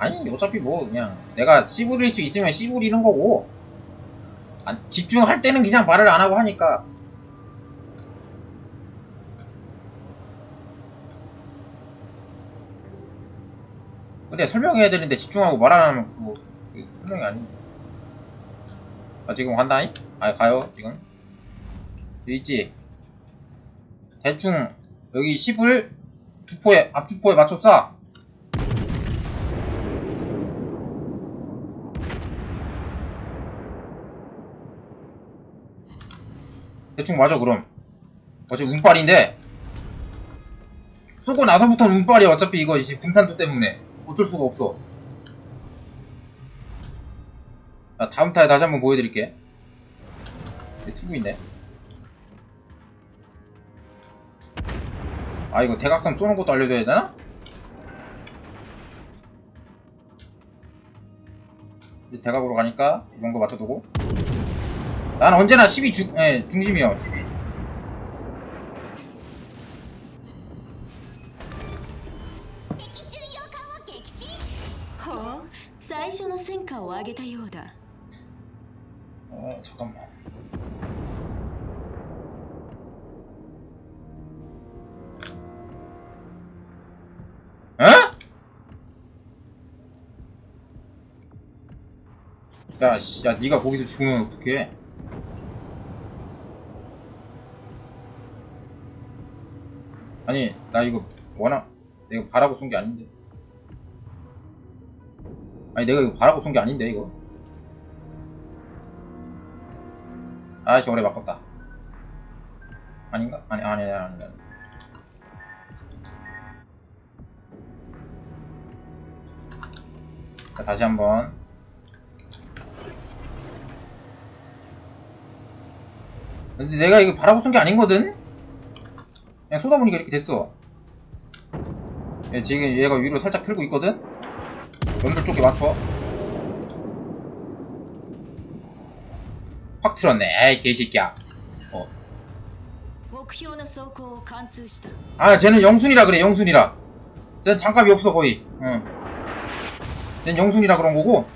아니 어차피 뭐 그냥 내가 씨부릴 수 있으면 씨부리는 거고. 안- 집중할 때는 그냥 말을 안 하고 하니까. 근데 설명해야 되는데 집중하고 말 안 하면 그거 그게 설명이 아니 아 지금 간다니? 아 가요 지금? 여기 있지? 대충 여기 10을 주포에 앞 주포에 맞춰 쏴 대충 맞아 그럼. 어차피 운빨인데. 쏘고 나서부터는 운빨이야 어차피 이거 이제 분산도 때문에 어쩔 수가 없어. 자 다음 타에 다시 한번 보여드릴게. 틀고 있네 아 이거 대각선 쏘는 것도 알려줘야 되나? 이제 대각으로 가니까 이런 거 맞춰두고 난 언제나 12 중, 예, 중심이요 12 敵巡洋艦を撃沈ほう最初の戦果を上げたようだ 어 잠깐만 어? 야, 씨, 야, 네가 거기서 죽으면 어떡해? 아니, 나 이거 워낙 내가 바라고 쏜 게 아닌데. 아니, 내가 이거 바라고 쏜 게 아닌데 이거. 아씨 오래 바꿨다 아닌가? 아니 아니 아니 아니 아니 자 다시 한번 근데 내가 이거 바라고 쏜 게 아닌거든? 그냥 쏟아보니까 이렇게 됐어. 예, 지금 얘가 위로 살짝 틀고 있거든? 연결 쪽에 맞춰. 확 틀었네. 에이 개새끼야. 어. 아 쟤는 영순이라 그래 영순이라. 쟤는 장갑이 없어 거의. 응. 쟤는 영순이라 그런 거고.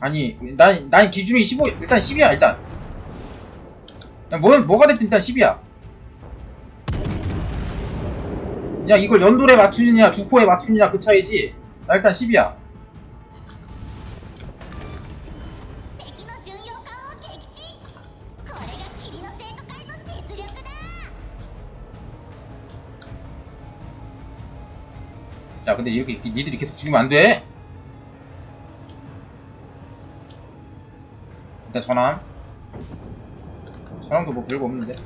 아니 난, 난 기준이 15 일단 10이야 일단. 뭐, 뭐가 됐든 일단 10이야. 그냥 이걸 연돌에 맞추느냐 주포에 맞추느냐 그 차이지? 나 일단 10이야. 자 근데 이렇게 니들이 계속 죽이면 안돼. 일단 전함. 전함도 뭐 별거 없는데.